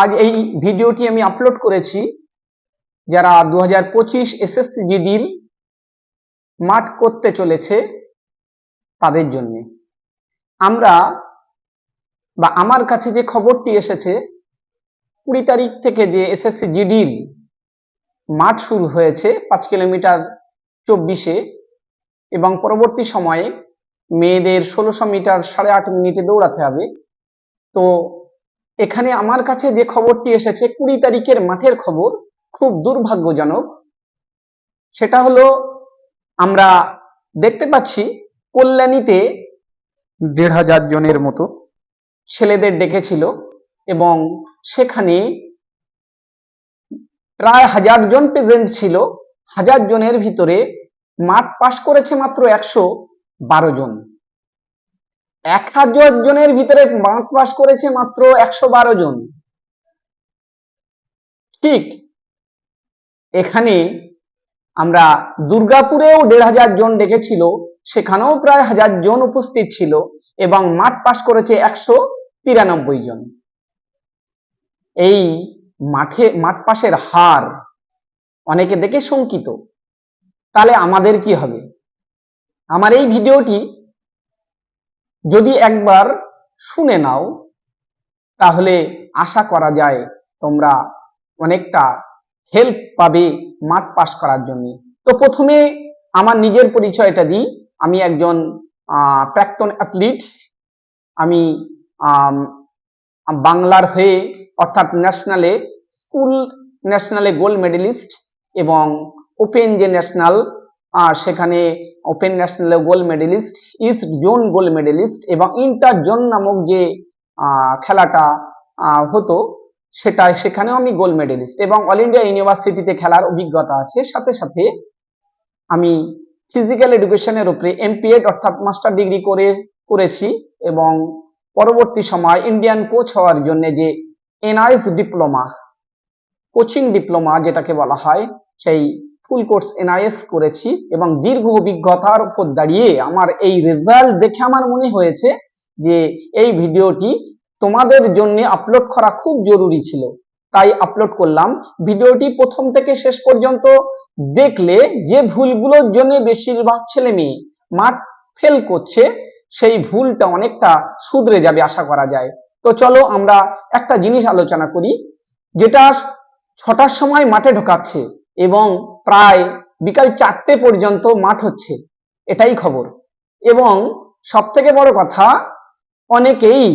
আজ এই ভিডিওটি আমি আপলোড করেছি যারা দু হাজার পঁচিশ এসএসসি জিডির মাঠ করতে চলেছে তাদের জন্য। আমরা বা আমার কাছে যে খবরটি এসেছে, কুড়ি তারিখ থেকে যে এসএসসি জিডির মাঠ শুরু হয়েছে পাঁচ কিলোমিটার চব্বিশে এবং পরবর্তী সময়ে মেয়েদের ষোলোশো মিটার সাড়ে আট মিনিটে দৌড়াতে হবে। তো এখানে আমার কাছে যে খবরটি এসেছে, কুড়ি তারিখের মাঠের খবর, খুব দুর্ভাগ্যজনক। সেটা হলো, আমরা দেখতে পাচ্ছি, কল্যাণীতে দেড় হাজার জনের মতো ছেলেদের ডেকেছিল এবং সেখানে প্রায় হাজার জন প্রেজেন্ট ছিল। হাজার জনের ভিতরে মাঠ পাশ করেছে মাত্র একশো বারো জন। এক হাজার জনের ভিতরে মাঠ পাশ করেছে মাত্র একশো বারো জন। ঠিক এখানে আমরা দুর্গাপুরেও দেড় হাজার জন ডেকেছিল, সেখানেও প্রায় হাজার জন উপস্থিত ছিল এবং মাঠ পাশ করেছে একশো তিরানব্বই জন। এই মাঠে, মাঠ পাশের হার অনেকে দেখে শঙ্কিত। তাহলে আমাদের কি হবে? আমার এই ভিডিওটি যদি একবার শুনে নাও, তাহলে আশা করা যায় তোমরা অনেকটা হেল্প পাবে মাঠ পাস করার জন্য। তো প্রথমে আমার নিজের পরিচয়টা দিই। আমি একজন প্রাক্তন অ্যাথলিট আমি বাংলার হয়ে অর্থাৎ ন্যাশনালে স্কুল ন্যাশনালে গোল্ড মেডেলিস্ট এবং ওপেন যে ন্যাশনাল সেখানে open ন্যাশনালে gold medallist, east zone gold medallist এবং ইন্টার জোন নামক যে খেলাটা হতো সেটা সেখানেও আমি গোল্ড মেডেলিস্ট এবং অল ইন্ডিয়া ইউনিভার্সিটিতে খেলার অভিজ্ঞতা আছে। সাথে সাথে আমি ফিজিক্যাল এডুকেশনের উপরে এমপিএড অর্থাৎ মাস্টার ডিগ্রি করে, করেছি এবং পরবর্তী সময় ইন্ডিয়ান কোচ হওয়ার জন্য যে এনআইএস ডিপ্লোমা, কোচিং ডিপ্লোমা যেটাকে বলা হয়, সেই ফুল কোর্স এনআইএস করেছি এবং দীর্ঘ অভিজ্ঞতার উপর দাঁড়িয়ে আমার এই রেজাল্ট দেখে আমার মনে হয়েছে যে এই ভিডিওটি তোমাদের জন্য আপলোড করা খুব জরুরি ছিল। তাই আপলোড করলাম। ভিডিওটি প্রথম থেকে শেষ পর্যন্ত দেখলে যে ভুলগুলোর জন্য বেশিরভাগ ছেলে মেয়ে মাঠ ফেল করছে, সেই ভুলটা অনেকটা শুধরে যাবে আশা করা যায়। তো চলো আমরা একটা জিনিস আলোচনা করি, যেটা ছটার সময় মাঠে ঢোকাচ্ছে এবং প্রায় বিকাল চারটে পর্যন্ত মাঠ হচ্ছে, এটাই খবর। এবং সব থেকে বড় কথা, অনেকেই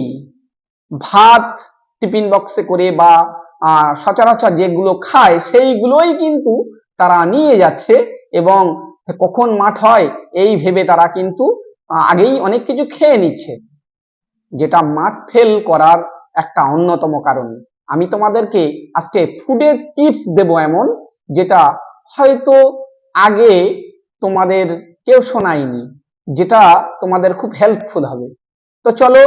ভাত টিফিন বক্সে করে বা সচরাচর যেগুলো খায়, সেইগুলোই কিন্তু তারা নিয়ে যাচ্ছে এবং কখন মাঠ হয়, এই ভেবে তারা কিন্তু আগেই অনেক কিছু খেয়ে নিচ্ছে। যেটা মাঠ ফেল করার একটা অন্যতম কারণ। আমি তোমাদেরকে আজকে ফুডের টিপস দেব এমন, যেটা হয়তো আগে তোমাদের কেউ শোনায়নি, যেটা তোমাদের খুব হেল্পফুল হবে। তো চলো,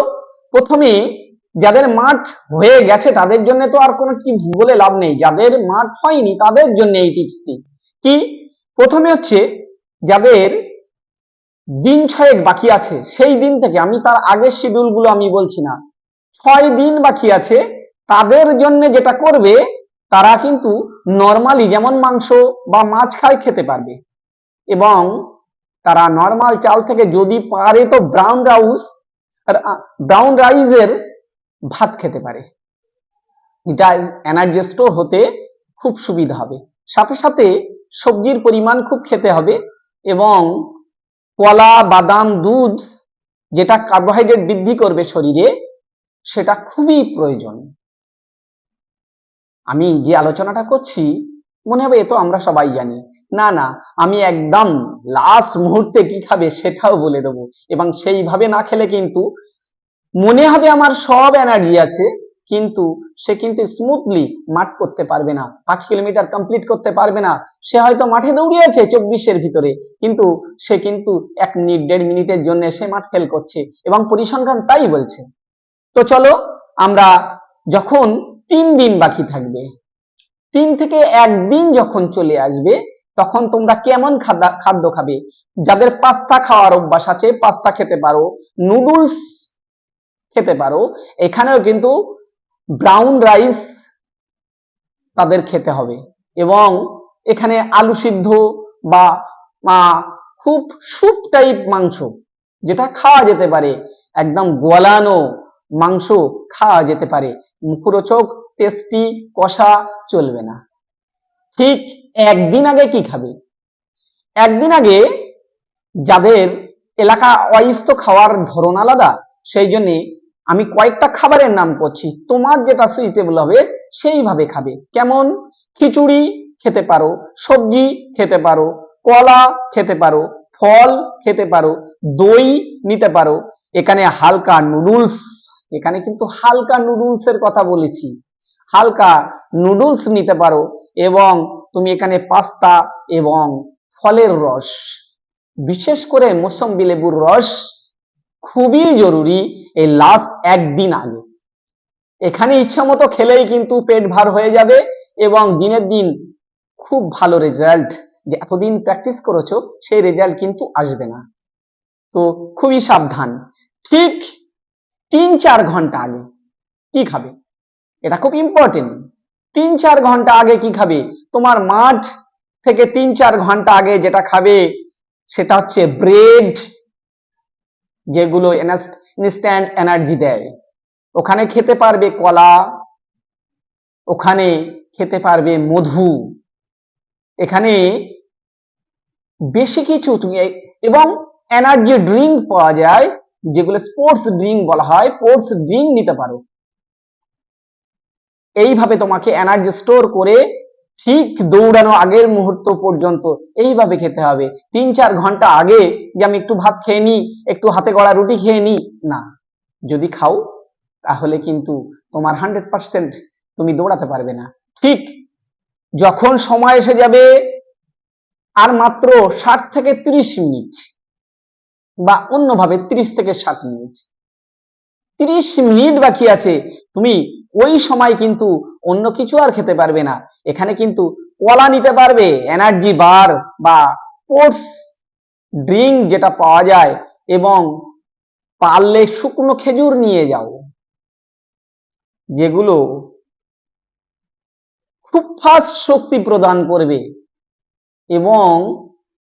প্রথমে যাদের মাঠ হয়ে গেছে তাদের জন্য তো আর কোনো টিপস বলে লাভ নেই। যাদের মাঠ হয়নি তাদের জন্য এই টিপসটি কি? প্রথমে হচ্ছে যাদের দিন ছয়েক বাকি আছে, সেই দিন থেকে, আমি তার আগের শিডিউলগুলো আমি বলছি না, ছয় দিন বাকি আছে, তাদের জন্য যেটা করবে তারা কিন্তু নর্মালি যেমন মাংস বা মাছ খায় খেতে পারবে। এবং তারা নর্মাল চাল থেকে যদি পারে তো ব্রাউন রাউস ব্রাউন রাইসের ভাত খেতে পারে। এটা এনার্জি স্টোর হতে খুব সুবিধা হবে। সাথে সাথে সবজির পরিমাণ খুব খেতে হবে এবং কলা, বাদাম, দুধ যেটা কার্বোহাইড্রেট বৃদ্ধি করবে শরীরে, সেটা খুবই প্রয়োজন। আমি যে আলোচনাটা করছি, মনে হবে এ তো আমরা সবাই জানি। না না, আমি একদম লাস্ট মুহূর্তে কি খাবে সেটাও বলে দেবো। এবং সেইভাবে না খেলে কিন্তু মনে হবে আমার সব এনার্জি আছে, কিন্তু সে কিন্তু স্মুথলি মাঠ করতে পারবে না, পাঁচ কিলোমিটার কমপ্লিট করতে পারবে না। সে হয়তো মাঠে দৌড়িয়েছে চব্বিশের ভিতরে, কিন্তু সে কিন্তু এক মিনিট, দেড় মিনিটের জন্য সে মাঠ ফেল করছে এবং পরিসংখ্যান তাই বলছে। তো চলো, আমরা যখন তিন দিন বাকি থাকবে। তিন থেকে একদিন যখন চলে আসবে, তখন তোমরা কেমন খাদ্য খাবে? যাদের পাস্তা খাওয়ার অভ্যাস আছে, পাস্তা খেতে পারো, নুডলস খেতে পারো, এখানেও কিন্তু ব্রাউন রাইস তাদের খেতে হবে। এবং এখানে আলু সিদ্ধ বা খুব স্যুপ টাইপ মাংস, যেটা খাওয়া যেতে পারে। একদম গোলানো মাংস খাওয়া যেতে পারে। মুখরোচক টেস্টি কষা চলবে না। ঠিক একদিন আগে কি খাবে? একদিন আগে যাদের এলাকা ওয়াইজ তো খাওয়ার ধরন আলাদা, সেই জন্যে আমি কয়েকটা খাবারের নাম করছি। তোমার যেটা সুইটেবল হবে, সেইভাবে খাবে। কেমন? খিচুড়ি খেতে পারো, সবজি খেতে পারো, কলা খেতে পারো, ফল খেতে পারো, দই নিতে পারো। এখানে হালকা নুডলস এখানে কিন্তু হালকা নুডলস এর কথা বলেছি। হালকা নুডলস নিতে পারো এবং তুমি এখানে পাস্তা এবং ফলের রস। বিশেষ করে মোসম্বি লেবুর রস খুবই জরুরি এই লাস্ট একদিন আগে। এখানে ইচ্ছা মতো খেলেই কিন্তু পেট ভার হয়ে যাবে এবং দিনের দিন খুব ভালো রেজাল্ট যে এতদিন প্র্যাকটিস করেছ, সেই রেজাল্ট কিন্তু আসবে না। তো খুবই সাবধান। ঠিক তিন চার ঘণ্টা আগে কি খাবে? এটা খুব ইম্পর্টেন্ট তিন চার ঘণ্টা আগে কি খাবে? তোমার মাঠ থেকে তিন চার ঘণ্টা আগে যেটা খাবে, সেটা হচ্ছে ব্রেড যেগুলো ইনস্ট্যান্ট এনার্জি দেয়। ওখানে খেতে পারবে কলা, ওখানে খেতে পারবে মধু। এখানে বেশি কিছু তুমি এবং এনার্জি ড্রিঙ্ক পাওয়া যায়, যেগুলো স্পোর্টস ড্রিঙ্ক বলা হয় স্পোর্টস ড্রিঙ্ক নিতে পারো। এইভাবে তোমাকে এনার্জি স্টোর করে ঠিক দৌড়ানো আগের মুহূর্ত পর্যন্ত এইভাবে খেতে হবে। তিন চার ঘণ্টা আগে যে আমি একটু ভাত খেয়ে নিই, একটু হাতে গড়া রুটি খেয়ে নিই, না। যদি খাও, তাহলে কিন্তু তোমার হান্ড্রেড পার্সেন্ট তুমি দৌড়াতে পারবে না। ঠিক যখন সময় এসে যাবে, আর মাত্র ষাট থেকে তিরিশ মিনিট বা অন্যভাবে তিরিশ থেকে ষাট মিনিট। তিরিশ মিনিট বাকি আছে। তুমি ওই সময় কিন্তু অন্য কিছু আর খেতে পারবে না। এখানে কিন্তু কলা নিতে পারবে এনার্জি বার বা স্পোর্টস ড্রিঙ্ক যেটা পাওয়া যায় এবং পারলে শুকনো খেজুর নিয়ে যাও, যেগুলো খুব ফাস্ট শক্তি প্রদান করবে। এবং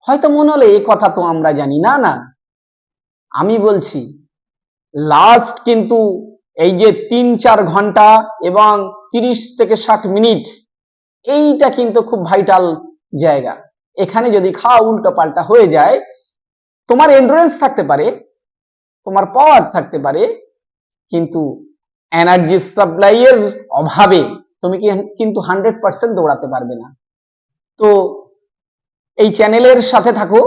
হয়তো মনে হলে এই কথা তো আমরা জানি, না না। আমি বলছি লাস্ট কিন্তু এই যে তিন চার ঘণ্টা এবং তিরিশ থেকে ষাট মিনিট, এইটা কিন্তু খুব ভাইটাল জায়গা। এখানে যদি খাওয়া উল্টো পাল্টা হয়ে যায়, তোমার এন্ডুরেন্স থাকতে পারে, তোমার পাওয়ার থাকতে পারে, কিন্তু এনার্জি সাপ্লাইয়ের অভাবে তুমি কিন্তু হান্ড্রেড পার্সেন্ট দৌড়াতে পারবে না। তো এই চ্যানেলের সাথে থাকো।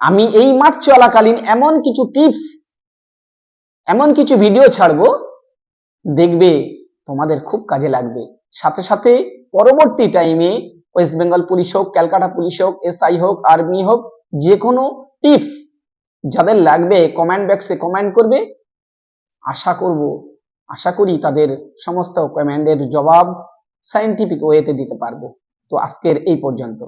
আমি এই মাঠ চলাকালীন এমন কিছু টিপস এমন কিছু ভিডিও ছাড়বো দেখবে তোমাদের খুব কাজে লাগবে। সাথে সাথে পরবর্তী টাইমে ওয়েস্ট বেঙ্গল পুলিশ হোক ক্যালকাটা পুলিশ হোক এসআই হোক আর্মি হোক যে কোনো টিপস যাদের লাগবে কমেন্ট বক্সে কমেন্ট করবে। আশা করব, আশা করি তাদের সমস্ত কমেন্টের জবাব সাইন্টিফিক ওয়েতে দিতে পারব। তো আজকের এই পর্যন্ত।